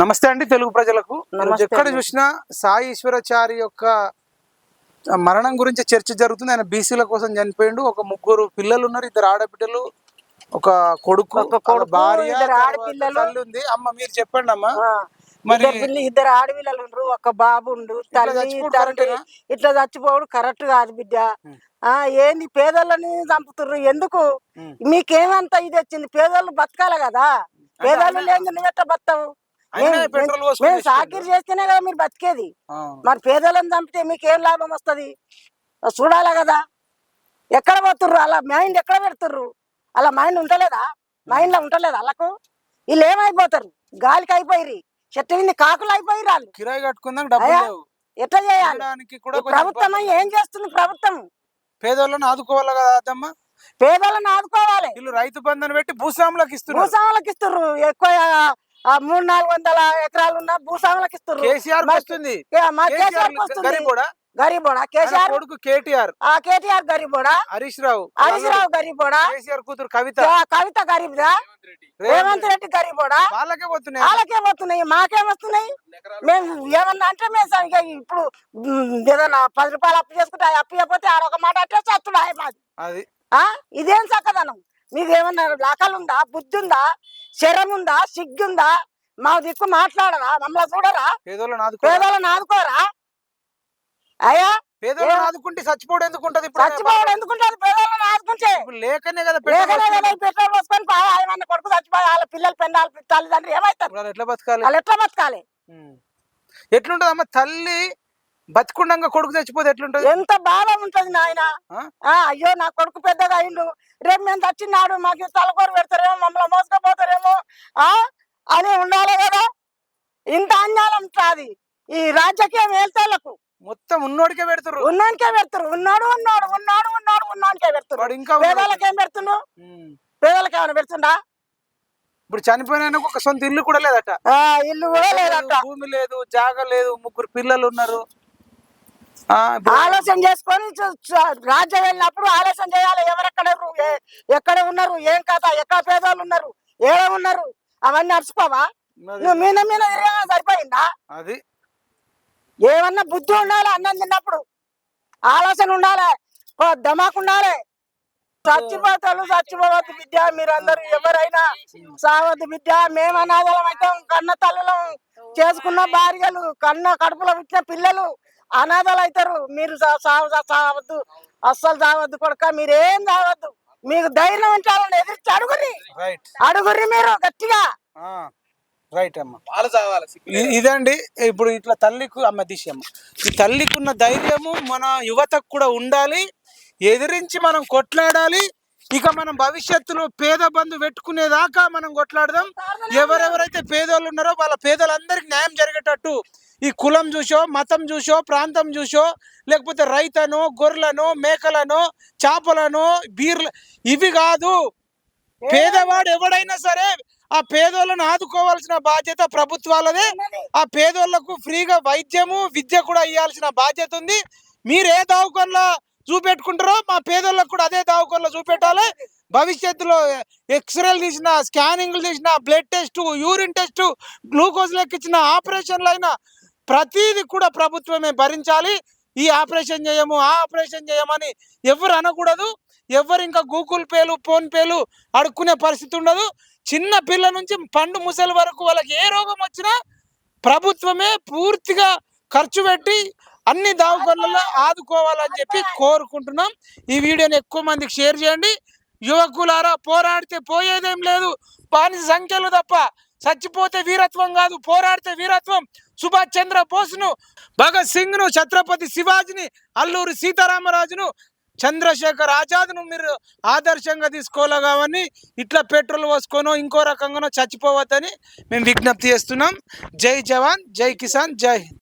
నమస్తే అండి తెలుగు ప్రజలకు. ఎక్కడ. చూసినా సాయి ఈశ్వరాచారి యొక్క మరణం గురించి చర్చ జరుగుతుంది. ఆయన బీసీల కోసం చనిపోయిండు. ఒక ముగ్గురు పిల్లలు ఉన్నారు ఇద్దరు ఆడబిడ్డలు ఒక కొడుకు భార్య. తల్లి ఉంది అమ్మ మీరు చెప్పండి అమ్మా. మరి ఇద్దరు పిల్ల ఇద్దరు ఆడపిల్లలు ఉండ్రు. ఒక బాబు ఉండు తల్లి తండ్రి? ఇట్లా చచ్చిపోవడం కరెక్ట్ కాదు బిడ్డ. ఆ ఏంది? పేదలని చంపుతుర్రు. ఎందుకు. మీకేమంత ఇది వచ్చింది? పేదోళ్ళు బతకాలి కదా. పేదోళ్ళు లేదు నువ్వు ఎట్లా బతావు మేము. సాకిరి చేస్తేనే కదా మీరు బతికేది. మరి పేదలను చంపితే మీకేం లాభం వస్తది? చూడాలి కదా. ఎక్కడ పోతుర్రు? అలా మైండ్ ఎక్కడ పెడుతుర్రు? అలా మైండ్ ఉంటలేదా మైండ్లో ఉంటలేదా వాళ్ళకు? వీళ్ళు ఏమైపోతారు? గాలికి అయిపోయిరి చెట్టు మీద కాకులు అయిపోయిరు వాళ్ళు కిరాయి కట్టుకుందాం ఎట్లా చేయాలి? ప్రభుత్వం ఏం చేస్తుంది ప్రభుత్వం? పేదోళ్ళని ఆదుకోవాలి కదా అద్దమ్మ పేదలను ఆదుకోవాలి. వీళ్ళు రైతు బంధన పెట్టి భూస్వాములకు ఇస్తున్నారు. భూస్వాములకు ఇస్తుర్రు. ఎక్కువ ఆ, మూడు నాలుగు వందల ఎకరాలు ఉన్న భూస్వాములకు ఇస్తుర్రు. కేసీఆర్ వస్తుంది మా కేసీఆర్ కేసీఆర్ వస్తుంది గరీబోడా? గరీబోడా? ఆయన కేసీఆర్ కొడుకు కేటీఆర్. ఆ కేటీఆర్ గరీబోడా? హరీష్ రావు. హరీష్ రావు గరీబోడా? కేసీఆర్ కూతురు కవిత. కవిత గరీబ్దా రేవంత్ రెడ్డి. గరీబోడా? వాళ్ళకే పోతున్నాయి? వాళ్ళకేం వస్తున్నాయి మాకేం వస్తున్నాయి? మేము ఏమన్నా అంటే మేము ఇప్పుడు ఏదన్నా పది రూపాయలు అప్పు చేసుకుంటే అప్పు ఇవ్వకపోతే ఆడొక మాట అంటే ఆయన మాది అది. ఆ? ఇదేం చక్కదనం? మీకు ఏమన్నా లాకలుందా? బుద్ధి ఉందా శరం ఉందా సిగ్గుందా? మా దిక్కు మాట్లాడరా? మమ్మల్ని చూడరా? పేదోళ్ళని ఆదుకోరా? అయ్యా పేదోళ్ళని ఆదుకుంటే చచ్చిపోవడం ఎందుకు ఉంటది ఇప్పుడు? చచ్చిపోవడం ఎందుకుంటారు పేదలను ఆదుకుంటే. ఇప్పుడు లేకనే కదా లేకనే. కదా పెట్రోల్ పోసుకొని ఆయన కొడుకు చచ్చిపోయి వాళ్ళ పిల్లలు పెండాలి తల్లిదండ్రులు వాళ్ళు ఎట్లా బతకాలి? వాళ్ళు ఎట్లా బతకాలి? ఉమ్. ఎట్లుంటది అమ్మ తల్లి బతికుండంగా కొడుకు చచ్చిపోతే ఎట్లుంటది? ఎంత బాధ ఉంటది నాయన. అయ్యో నా కొడుకు పెద్దగా అయిండు. రేపు మేము చచ్చినాడు మాకు తలకూర పెడతారేమో మమ్మల్ని మోసుకపోతారేమో ఆ? అని ఉండాలి కదా. ఇంత అన్యాయం ఉంటుంది ఈ రాజకీయం వెళ్తాలకు మొత్తం ఉన్నోడికే పెడుతురు. ఉన్నానికే పెడతారు. ఉన్నాడు ఉన్నాడు ఉన్నాడు ఉన్నాడు ఉన్నానికే పెడతారు. ఇంకా. పేదలకు ఏం పెడుతుండు? ఉమ్. పేదలకు ఏమైనా పెడుతుండా? ఇప్పుడు చనిపోయిన ఒక సొంత ఇల్లు కూడా లేదట. ఆ ఇల్లు కూడా లేదంట. భూమి లేదు జాగ లేదు ముగ్గురు పిల్లలు ఉన్నారు. ఆలోచన చేసుకొని రాజ్యం వెళ్ళినప్పుడు ఆలోచన చేయాలి. ఎవరెక్కడ ఎక్కడ ఉన్నారు? ఏం కథ? ఎక్కడ పేదవాళ్ళు ఉన్నారు? ఏడ ఉన్నారు? అవన్నీ మరి నువ్వు మీద మీద సరిపోయిందా? అది ఏమన్నా బుద్ధి ఉండాలి అన్నం తిన్నప్పుడు? ఆలోచన ఉండాలి. దమాకు ఉండాలి. చచ్చిపోతారు చచ్చిపోవద్దు బిడ్డ మీరందరూ ఎవరైనా సావద్దు బిడ్డ మేము అనాథలం అవుతాం. కన్న తల్లులం చేసుకున్న భార్యలు కన్న కడుపులో పుట్టిన పిల్లలు అనాథలు అవుతారు మీరు సావద్దు. అస్సలు సావద్దు కొడుక మీరేం సావద్దు. మీకు ధైర్యం ఉంచాలని ఎదిరించి అడుగురి రైట్ అడుగురి మీరు గట్టిగా. రైట్ అమ్మ. ఇదండి ఇప్పుడు ఇట్లా తల్లికు అమ్మ దిశమ్మ. ఈ తల్లికున్న ధైర్యము మన యువతకు కూడా ఉండాలి. ఎదిరించి మనం కొట్లాడాలి. ఇక మనం భవిష్యత్తులో పేద బంధు పెట్టుకునేదాకా మనం కొట్లాడదాం. ఎవరెవరైతే పేదోళ్ళు ఉన్నారో వాళ్ళ పేదలందరికీ న్యాయం జరిగేటట్టు ఈ కులం చూసో మతం చూసో ప్రాంతం చూసో లేకపోతే రైతను గొర్రెలను మేకలను చేపలను బీర్లు ఇవి కాదు. పేదవాడు ఎవడైనా సరే ఆ పేదోళ్ళను ఆదుకోవాల్సిన బాధ్యత ప్రభుత్వాలదే. ఆ పేదోళ్ళకు ఫ్రీగా వైద్యము విద్య కూడా ఇవ్వాల్సిన బాధ్యత ఉంది. మీరు ఏ దావకంలో చూపెట్టుకుంటారో మా పేదోళ్ళకు కూడా అదే దావకంలో చూపెట్టాలి. భవిష్యత్తులో ఎక్స్రేలు తీసిన స్కానింగ్లు తీసిన blood test urine test glucose లెక్కించిన ఆపరేషన్లు అయినా ప్రతిదీ కూడా ప్రభుత్వమే భరించాలి. ఈ ఆపరేషన్ చేయము ఆ ఆపరేషన్ చేయమని ఎవరు అనకూడదు. ఎవరు ఇంకా గూగుల్ పేలు ఫోన్ పేలు అడుక్కునే పరిస్థితి ఉండదు. చిన్న పిల్ల నుంచి పండు ముసలి వరకు వాళ్ళకి ఏ రోగం వచ్చినా ప్రభుత్వమే పూర్తిగా ఖర్చు పెట్టి అన్ని దావకొండలలో ఆదుకోవాలని చెప్పి కోరుకుంటున్నాం. ఈ వీడియోని ఎక్కువ మందికి షేర్ చేయండి. యువకులారా పోరాడితే పోయేదేం లేదు. బానిస సంఖ్యలు తప్ప చచ్చిపోతే వీరత్వం కాదు పోరాడితే వీరత్వం. సుభాష్ చంద్ర బోస్ను భగత్ సింగ్ను ఛత్రపతి శివాజీని అల్లూరి సీతారామరాజును చంద్రశేఖర్ ఆజాద్ను మీరు ఆదర్శంగా తీసుకోవాలి కావని ఇట్లా పెట్రోల్ పోసుకోనో ఇంకో రకంగానో చచ్చిపోవద్దని మేము విజ్ఞప్తి చేస్తున్నాం. జై జవాన్ జై కిసాన్ జై హింద్.